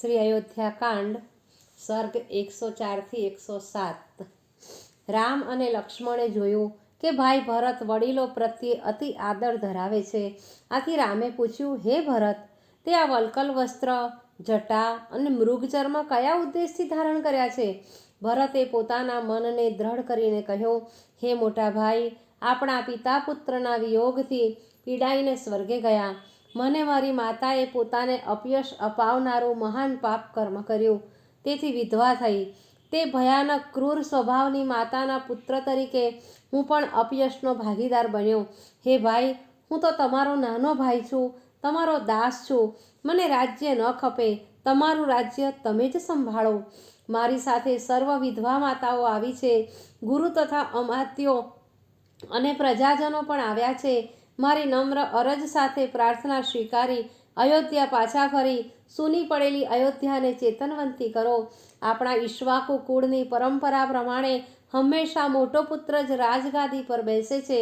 શ્રી અયોધ્યા કાંડ સર્ગ એકસો ચારથી એકસો સાત. રામ અને લક્ષ્મણે જોયું કે ભાઈ ભરત વડીલો પ્રત્યે અતિ આદર ધરાવે છે. આથી રામે પૂછ્યું, હે ભરત, તે આ વલ્કલ વસ્ત્ર, જટા અને મૃગચર્મ કયા ઉદ્દેશથી ધારણ કર્યા છે? ભરતે પોતાના મનને દ્રઢ કરીને કહ્યું, હે મોટા ભાઈ, આપણા પિતા પુત્રના વિયોગથી પીડાઈને સ્વર્ગે ગયા. મને મારી માતાએ પોતાને અપયશ અપાવનારું મહાન પાપ કર્મ કર્યું. તેથી વિધવા થઈ. તે ભયાનક, ક્રૂર સ્વભાવની માતાના પુત્ર તરીકે હું પણ અપયશનો ભાગીદાર બન્યો. હે ભાઈ, હું તો તમારો નાનો ભાઈ છું. તમારો દાસ છું. મને રાજ્ય ન ખપે. તમારું રાજ્ય તમે જ સંભાળો. મારી સાથે સર્વ વિધવા માતાઓ આવી છે. ગુરુ તથા અમાત્યો અને પ્રજાજનો પણ આવ્યા છે. મારી નમ્ર અરજ સાથે પ્રાર્થના સ્વીકારી, અયોધ્યા પાછા ફરી, સૂની પડેલી અયોધ્યાને ચેતનવંતી કરો. આપણા ઈશ્વાકુ કુળની પરંપરા પ્રમાણે હંમેશા મોટો પુત્ર જ રાજગાદી પર બેસે છે.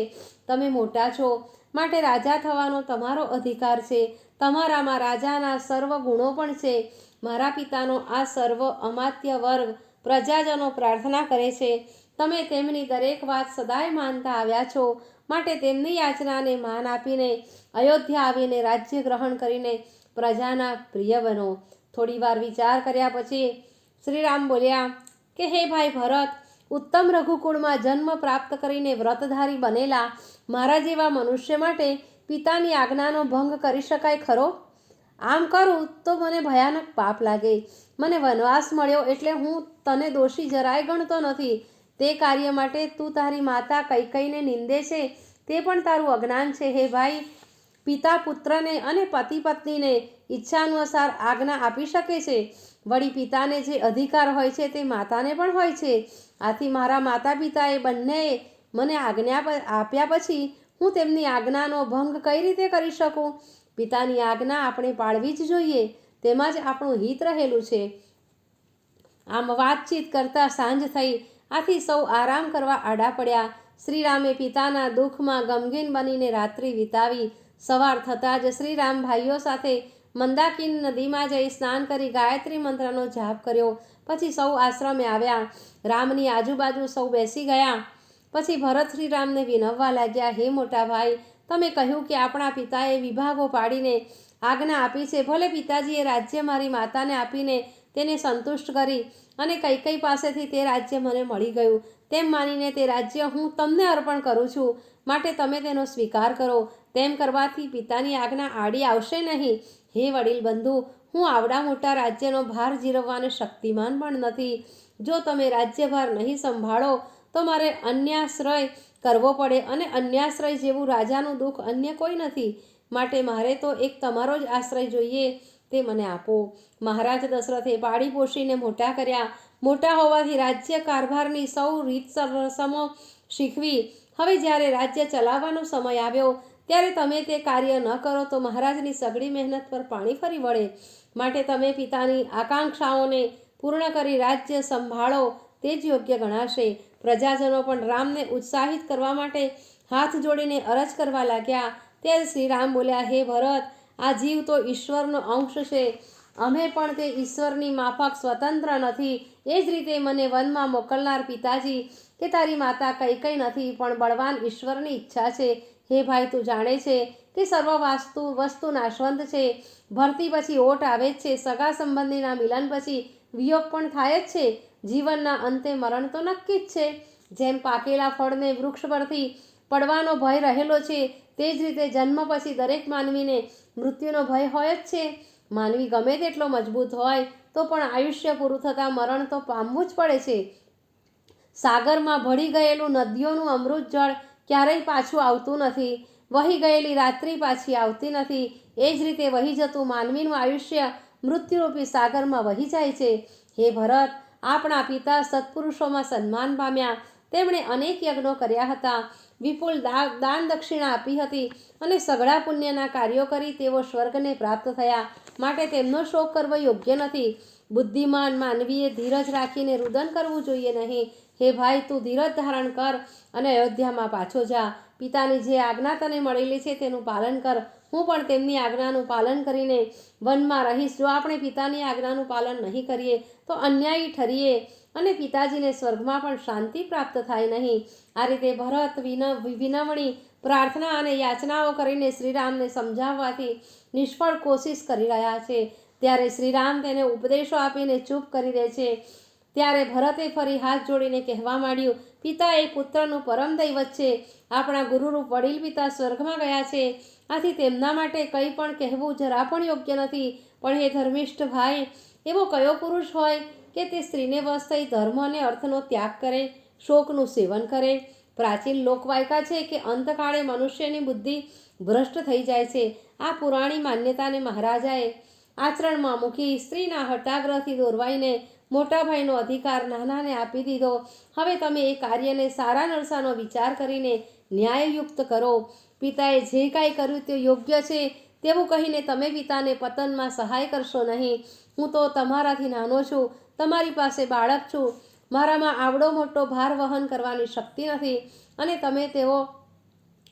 તમે મોટા છો, માટે રાજા થવાનો તમારો અધિકાર છે. તમારામાં રાજાના સર્વ ગુણો પણ છે. મારા પિતાનો આ સર્વ અમાત્ય વર્ગ પ્રજાજનો પ્રાર્થના કરે છે. તમે તેમની દરેક વાત સદાય માનતા આવ્યા છો. માટે તેમની યાચનાને માન આપીને અયોધ્યા આવીને રાજ્ય ગ્રહણ કરીને પ્રજાના પ્રિય બનો. થોડીવાર વિચાર કર્યા પછી શ્રીરામ બોલ્યા કે, હે ભાઈ ભરત, ઉત્તમ રઘુકુળમાં જન્મ પ્રાપ્ત કરીને વ્રતધારી બનેલા મારા જેવા મનુષ્ય માટે પિતાની આજ્ઞાનો ભંગ કરી શકાય ખરો? આમ કરું તો મને ભયાનક પાપ લાગે. મને વનવાસ મળ્યો એટલે હું તને દોષી જરાય ગણતો નથી. તે કાર્ય માટે તું તારી માતા કૈકઈને નિંદે છે? તે પણ તારું અજ્ઞાન છે. હે ભાઈ, પિતા પુત્રને અને પતિ પત્નીને ઈચ્છાનુસાર આજ્ઞા આપી શકે છે. વળી પિતાને જે અધિકાર હોય છે તે માતાને પણ હોય છે. આથી મારા માતા પિતાએ બંનેએ મને આજ્ઞા આપ્યા પછી હું તેમની આજ્ઞાનો ભંગ કઈ રીતે કરી શકું? પિતાની આજ્ઞા આપણે પાળવી જ જોઈએ. તેમાં જ આપણું હિત રહેલું છે. આમ વાતચીત કરતાં સાંજ થઈ આથી સૌ આરામ કરવા આડા પડ્યા. શ્રીરામે પિતાના દુઃખમાં ગમગીન બનીને રાત્રિ વિતાવી. સવાર થતાં જ શ્રીરામ ભાઈઓ સાથે મંદાકિન નદીમાં જઈ સ્નાન કરી ગાયત્રી મંત્રનો જાપ કર્યો. પછી સૌ આશ્રમે આવ્યા. રામની આજુબાજુ સૌ બેસી ગયા. પછી ભરત શ્રીરામને વિનવવા લાગ્યા, હે મોટા ભાઈ, તમે કહ્યું કે આપણા પિતાએ વિભાગો પાડીને આજ્ઞા આપી છે. ભલે પિતાજીએ રાજ્ય મારી માતાને આપીને તેને સંતુષ્ટ કરી અને કઈ કઈ પાસેથી તે રાજ્ય મને મળી ગયું. તેમ માનીને તે રાજ્ય હું તમને અર્પણ કરું છું. માટે તમે તેનો સ્વીકાર કરો. તેમ કરવાથી પિતાની આજ્ઞા આડી આવશે નહીં. હે વડીલ બંધુ, હું આવડા મોટા રાજ્યનો ભાર જીરવવાને શક્તિમાન પણ નથી. જો તમે રાજ્યભાર નહીં સંભાળો, તો મારે અન્યાશ્રય કરવો પડે અને અન્યાશ્રય જેવું રાજાનું દુઃખ અન્ય કોઈ નથી. માટે મારે તો એક તમારો જ આશ્રય જોઈએ. તે મને આપો. મહારાજ દશરથે પાળી પોષીને મોટા કર્યા. મોટા હોવાથી રાજ્ય કારભારની સૌ રીત રસમો શીખવી. હવે જ્યારે રાજ્ય ચલાવવાનો સમય આવ્યો, ત્યારે તમે તે કાર્ય ન કરો તો મહારાજની સઘળી મહેનત પર પાણી ફરી વળે. માટે તમે પિતાની આકાંક્ષાઓને પૂર્ણ કરી રાજ્ય સંભાળો, તે જ યોગ્ય ગણાશે. પ્રજાજનો પણ રામને ઉત્સાહિત કરવા માટે હાથ જોડીને અરજ કરવા લાગ્યા. ત્યારે શ્રી રામ બોલ્યા, હે ભરત આ જીવ તો ઈશ્વરનો અંશ છે. અમે પણ તે ઈશ્વરની માફક સ્વતંત્ર નથી. એ જ રીતે મને વનમાં મોકલનાર પિતાજી, કે તારી માતા કંઈ કંઈ નથી, પણ બળવાન ઈશ્વરની ઈચ્છા છે. હે ભાઈ, તું જાણે છે કે સર્વ વાસ્તુ વસ્તુ નાશવંત છે. ભરતી પછી ઓટ આવે જ છે. સગા સંબંધીના મિલન પછી વિયોગ પણ થાય જ છે. જીવનના અંતે મરણ તો નક્કી જ છે. જેમ પાકેલા ફળને વૃક્ષ પરથી પડવાનો ભય રહેલો છે, તે જ રીતે જન્મ પછી દરેક માનવીને મૃત્યુનો ભય હોય જ છે. માનવી ગમે તેટલો મજબૂત હોય તો પણ આયુષ્ય પૂરું થતાં મરણ તો પામવું જ પડે છે. સાગરમાં ભળી ગયેલું નદીઓનું અમૃત જળ ક્યારેય પાછું આવતું નથી. વહી ગયેલી રાત્રિ પાછી આવતી નથી. એ જ રીતે વહી જતું માનવીનું આયુષ્ય મૃત્યુરૂપી સાગરમાં વહી જાય છે. હે ભરત, આપણા પિતા સત્પુરુષોમાં સન્માન પામ્યા. તેમણે અનેક યજ્ઞો કર્યા હતા. વિપુલ દાન દક્ષિણા આપી હતી અને સઘળા પુણ્યના કાર્યો કરી તેઓ સ્વર્ગને પ્રાપ્ત થયા. માટે તેમનો શોક કરવો યોગ્ય નથી. બુદ્ધિમાન, માનવીએ ધીરજ રાખીને રુદન કરવું જોઈએ નહીં. હે ભાઈ, તું ધીરજ ધારણ કર અને અયોધ્યામાં પાછો જા. પિતાની જે આજ્ઞા તને મળેલી છે તેનું પાલન કર. હું પણ તેમની આજ્ઞાનું પાલન કરીને વનમાં રહીશ. જો આપણે પિતાની આજ્ઞાનું પાલન નહીં કરીએ, તો અન્યાયી ઠરીએ. અને પિતાજીને સ્વર્ગમાં પણ શાંતિ પ્રાપ્ત થાય નહીં. આ રીતે ભરત વિન વિનવણી પ્રાર્થના અને યાચનાઓ કરીને શ્રીરામને સમજાવવાથી નિષ્ફળ કોશિશ કરી રહ્યા છે. ત્યારે શ્રીરામ તેને ઉપદેશો આપીને ચૂપ કરી દે છે. ત્યારે ભરતે ફરી હાથ જોડીને કહેવા માંડ્યું, પિતા એ પુત્રનું પરમ દૈવત છે. આપણા ગુરુરૂપ વડીલ પિતા સ્વર્ગમાં ગયા છે. આથી તેમના માટે કંઈ પણ કહેવું જરા પણ યોગ્ય નથી. પણ એ ધર્મિષ્ઠ ભાઈ, એવો કયો પુરુષ હોય કે તે સ્ત્રીને વશ થઈ ધર્મ અને અર્થનો ત્યાગ કરે, શોકનું સેવન કરે. પ્રાચીન લોકવાયકા છે કે અંતકાળે મનુષ્યની બુદ્ધિ ભ્રષ્ટ થઈ જાય છે. આ પુરાણી માન્યતાને મહારાજાએ આચરણમાં મૂકી સ્ત્રીના હટાગ્રહથી દોરવાઈને મોટા ભાઈનો અધિકાર નાનાને આપી દીધો. હવે તમે એ કાર્યને સારા નરસાનો વિચાર કરીને ન્યાયયુક્ત કરો. પિતાએ જે કાંઈ કર્યું તે યોગ્ય છે, તેવું કહીને તમે પિતાને પતનમાં સહાય કરશો નહીં. હું તો તમારાથી નાનો છું તમારી પાસે બાળક છું. મારામાં આવડો મોટો ભાર વહન કરવાની શક્તિ નથી અને તમે તેઓ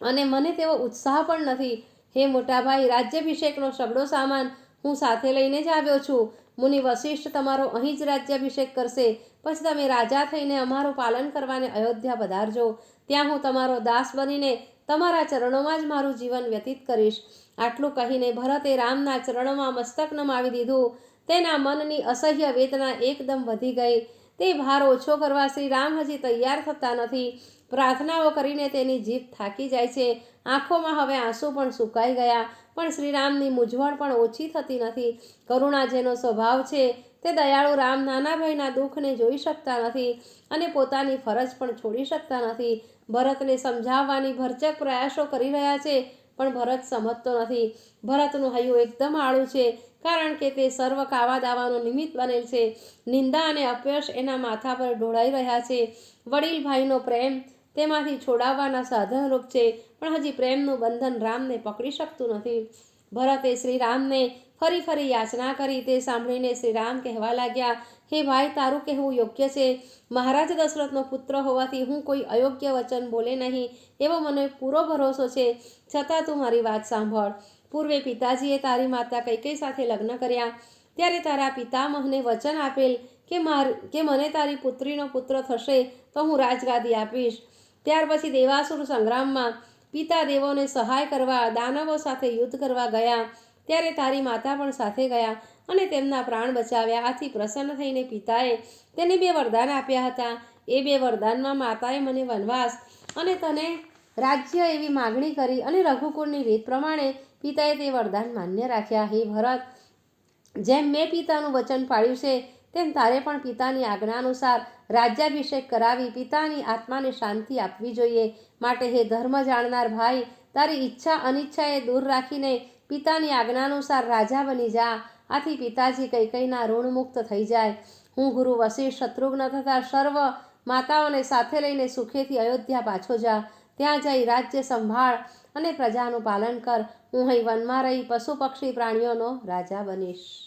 અને મને તેવો ઉત્સાહ પણ નથી. હે મોટાભાઈ, રાજ્યાભિષેકનો સગડો સામાન હું સાથે લઈને જ આવ્યો છું. મુનિ વશિષ્ઠ તમારો અહીં જ રાજ્યાભિષેક કરશે. પછી તમે રાજા થઈને અમારું પાલન કરવાને અયોધ્યા પધારજો. ત્યાં હું તમારો દાસ બનીને તમારા ચરણોમાં જ મારું જીવન વ્યતીત કરીશ. આટલું કહીને ભરતે રામના ચરણોમાં મસ્તક નમાવી દીધું. તેના મનની અસહ્ય વેદના એકદમ વધી ગઈ. તે ભાર ઓછો કરવા શ્રી રામ હજી તૈયાર થતા નથી. પ્રાર્થનાઓ કરીને તેની જીભ થાકી જાય છે. આંખોમાં હવે આંસુ પણ સુકાઈ ગયા, પણ શ્રીરામની મૂંઝવણ પણ ઓછી થતી નથી. કરુણા જેનો સ્વભાવ છે, તે દયાળુ રામ નાના ભાઈના દુઃખને જોઈ શકતા નથી અને પોતાની ફરજ પણ છોડી શકતા નથી. ભરતને સમજાવવાની ભરચક પ્રયાસો કરી રહ્યા છે પણ ભરત સમજતો નથી. ભરતનું હૈયું એકદમ આળું છે, કારણ કે તે સર્વ કાવા દાવાનું નિમિત્ત બનેલ છે. નિંદા અને અપયશ એના માથા પર ઢોળાઈ રહ્યા છે. વડીલ ભાઈનો પ્રેમ તેમાંથી છોડાવવાના સાધનરૂપ છે, પણ હજી પ્રેમનું બંધન રામને પકડી શકતું નથી. ભરતે શ્રીરામને ફરી ફરી યાચના કરી તે સાંભળીને શ્રી રામ કહેવા લાગ્યા હે ભાઈ, તારું કહેવું યોગ્ય છે. મહારાજ દશરથનો પુત્ર હોવાથી હું કોઈ અયોગ્ય વચન બોલે નહીં એવો મને પૂરો ભરોસો છે. છતાં તું મારી વાત સાંભળ. પૂર્વે પિતાજીએ તારી માતા કૈકેયી સાથે લગ્ન કર્યા. ત્યારે તારા પિતામહને વચન આપેલ કે માર, કે મને તારી પુત્રીનો પુત્ર થશે તો હું રાજગાદી આપીશ. ત્યાર પછી દેવાસુર સંગ્રામમાં પિતા દેવોને સહાય કરવા દાનવો સાથે યુદ્ધ કરવા ગયા. ત્યારે તારી માતા પણ સાથે ગયા. અને તેમના પ્રાણ બચાવ્યા. આથી પ્રસન્ન થઈને પિતાએ તેને બે વરદાન આપ્યા હતા. એ બે વરદાનમાં માતાએ મને વનવાસ અને તને રાજ્ય એવી માગણી કરી અને રઘુકુળની રીત પ્રમાણે પિતાએ તે વરદાન માન્ય રાખ્યા. હે ભરત, જેમ મેં પિતાનું વચન પાળ્યું છે, તેમ તારે પણ પિતાની આજ્ઞા અનુસાર રાજ્યાભિષેક કરાવી પિતાની આત્માને શાંતિ આપવી જોઈએ. માટે હે ધર્મ જાણનાર ભાઈ, તારી ઈચ્છા અનિચ્છાએ દૂર રાખીને પિતાની આજ્ઞા અનુસાર રાજા બની જા. આથી પિતાજી કૈકૈના ઋણમુક્ત થઈ જાય. હું ગુરુ વશિષ્ઠ શત્રુઘ્ન તથા સર્વ માતાઓને સાથે લઈને સુખેથી અયોધ્યા પાછો જા. ત્યાં જઈ રાજ્ય સંભાળ અને પ્રજાનું પાલન કર. હું અહીં વનમાં રહી પશુ પક્ષી પ્રાણીઓનો રાજા બનીશ.